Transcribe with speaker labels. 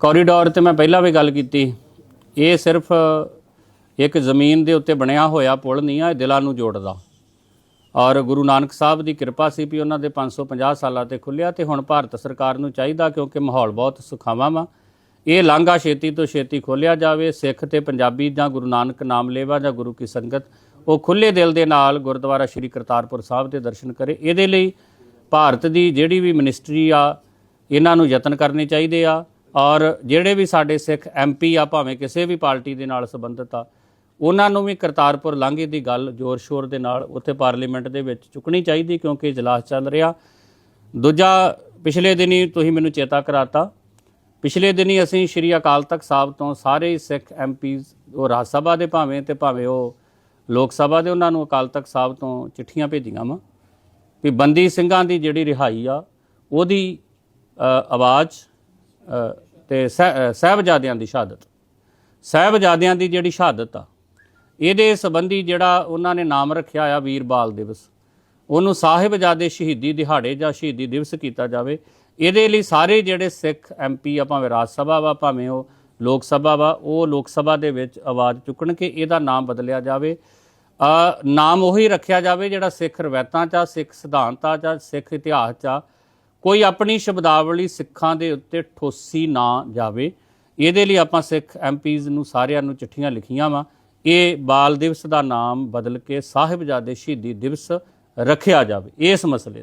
Speaker 1: Corridor ਤੇ ਮੈਂ ਪਹਿਲਾਂ ਵੀ ਗੱਲ ਕੀਤੀ। ਇਹ ਸਿਰਫ ਇੱਕ ਜ਼ਮੀਨ ਦੇ ਉੱਤੇ ਬਣਿਆ ਹੋਇਆ ਪੁਲ ਨਹੀਂ ਆ, ਇਹ ਦਿਲਾਂ ਨੂੰ ਜੋੜਦਾ। ਔਰ ਗੁਰੂ ਨਾਨਕ ਸਾਹਿਬ ਦੀ ਕਿਰਪਾ ਸੀ ਵੀ ਉਹਨਾਂ ਦੇ 550 ਸਾਲਾਂ ਤੇ ਖੁੱਲਿਆ ਤੇ ਹੁਣ ਭਾਰਤ ਸਰਕਾਰ ਨੂੰ ਚਾਹੀਦਾ ਕਿਉਂਕਿ ਮਾਹੌਲ ਬਹੁਤ ਸੁਖਾਵਾਂ ਵਾ। ਇਹ ਲਾਂਘਾ ਛੇਤੀ ਤੋਂ ਛੇਤੀ ਖੋਲਿਆ ਜਾਵੇ, ਸਿੱਖ ਤੇ ਪੰਜਾਬੀ ਜਾਂ ਗੁਰੂ ਨਾਨਕ ਨਾਮ ਲੇਵਾ ਜਾਂ ਗੁਰੂ ਕੀ ਸੰਗਤ, ਉਹ ਖੁੱਲੇ ਦਿਲ ਦੇ ਨਾਲ ਗੁਰਦੁਆਰਾ ਸ੍ਰੀ ਕਰਤਾਰਪੁਰ ਸਾਹਿਬ ਦੇ ਦਰਸ਼ਨ ਕਰੇ। ਇਹਦੇ ਲਈ ਭਾਰਤ ਦੀ ਜਿਹੜੀ ਵੀ ਮਿਨਿਸਟਰੀ ਆ, ਇਹਨਾਂ ਨੂੰ ਯਤਨ ਕਰਨੇ ਚਾਹੀਦੇ ਆ। ਔਰ ਜਿਹੜੇ ਵੀ ਸਾਡੇ ਸਿੱਖ ਐਮਪੀ ਆ, ਭਾਵੇਂ ਕਿਸੇ ਵੀ ਪਾਰਟੀ ਦੇ ਨਾਲ ਸੰਬੰਧਿਤ ਆ, ਉਹਨਾਂ ਨੂੰ ਵੀ ਕਰਤਾਰਪੁਰ ਲਾਂਘੇ ਦੀ ਗੱਲ ਜ਼ੋਰ ਸ਼ੋਰ ਦੇ ਨਾਲ ਉੱਥੇ ਪਾਰਲੀਮੈਂਟ ਦੇ ਵਿੱਚ ਚੁੱਕਣੀ ਚਾਹੀਦੀ ਕਿਉਂਕਿ ਇਜਲਾਸ ਚੱਲ ਰਿਹਾ। ਦੂਜਾ, ਪਿਛਲੇ ਦਿਨੀ ਤੁਸੀਂ ਮੈਨੂੰ ਚੇਤਾ ਕਰਾਤਾ, ਪਿਛਲੇ ਦਿਨੀ ਅਸੀਂ ਸ਼੍ਰੀ ਅਕਾਲ ਤਖਤ ਸਾਹਿਬ ਤੋਂ ਸਾਰੇ ਹੀ ਸਿੱਖ ਐਮਪੀਜ਼ ਉਹ ਰਾਜ ਸਭਾ ਦੇ ਭਾਵੇਂ ਤੇ ਭਾਵੇਂ ਉਹ ਲੋਕ ਸਭਾ ਦੇ ਉਹਨਾਂ ਨੂੰ ਅਕਾਲ ਤਖਤ ਸਾਹਿਬ ਤੋਂ ਚਿੱਠੀਆਂ ਭੇਜੀਆਂ ਵਾ ਵੀ ਬੰਦੀ ਸਿੰਘਾਂ ਦੀ ਜਿਹੜੀ ਰਿਹਾਈ ਆ, ਉਹਦੀ ਆਵਾਜ਼ ਤੇ ਸਹਿ- ਸਾਹਿਬਜ਼ਾਦਿਆਂ ਦੀ ਸ਼ਹਾਦਤ। ਸਾਹਿਬਜ਼ਾਦਿਆਂ ਦੀ ਜਿਹੜੀ ਸ਼ਹਾਦਤ ਆ, ਇਹਦੇ ਸੰਬੰਧੀ ਜਿਹੜਾ ਉਹਨਾਂ ਨੇ ਨਾਮ ਰੱਖਿਆ ਆ ਵੀਰ ਬਾਲ ਦਿਵਸ। ਉਹਨੂੰ ਸਾਹਿਬਜ਼ਾਦੇ ਸ਼ਹੀਦੀ ਦਿਹਾੜੇ ਜਾਂ ਸ਼ਹੀਦੀ ਦਿਵਸ ਕੀਤਾ ਜਾਵੇ। ਇਹਦੇ ਲਈ ਸਾਰੇ ਜਿਹੜੇ ਸਿੱਖ ਐਮਪੀ ਆ, ਭਾਵੇਂ ਰਾਜ ਸਭਾ ਵਾ, ਭਾਵੇਂ ਉਹ ਲੋਕ ਸਭਾ ਵਾ, ਉਹ ਲੋਕ ਸਭਾ ਦੇ ਵਿੱਚ ਆਵਾਜ਼ ਚੁੱਕਣ ਕਿ ਇਹਦਾ ਨਾਮ ਬਦਲਿਆ ਜਾਵੇ। ਨਾਮ ਉਹੀ ਰੱਖਿਆ ਜਾਵੇ ਜਿਹੜਾ ਸਿੱਖ ਰਵਾਇਤਾਂ 'ਚ ਆ, ਸਿੱਖ ਸਿਧਾਂਤਾਂ 'ਚ ਆ, ਸਿੱਖ ਇਤਿਹਾਸ 'ਚ ਆ। ਕੋਈ ਆਪਣੀ ਸ਼ਬਦਾਵਲੀ ਸਿੱਖਾਂ ਦੇ ਉੱਤੇ ਠੋਸੀ ਨਾ ਜਾਵੇ। ਇਹਦੇ ਲਈ ਆਪਾਂ ਸਿੱਖ ਐਮਪੀਜ਼ ਨੂੰ ਸਾਰਿਆਂ ਨੂੰ ਚਿੱਠੀਆਂ ਲਿਖੀਆਂ ਵਾ। ਇਹ ਬਾਲ ਦਿਵਸ ਦਾ ਨਾਮ ਬਦਲ ਕੇ ਸਾਹਿਬਜ਼ਾਦੇ ਸ਼ਹੀਦੀ ਦਿਵਸ ਰੱਖਿਆ ਜਾਵੇ। ਇਸ ਮਸਲੇ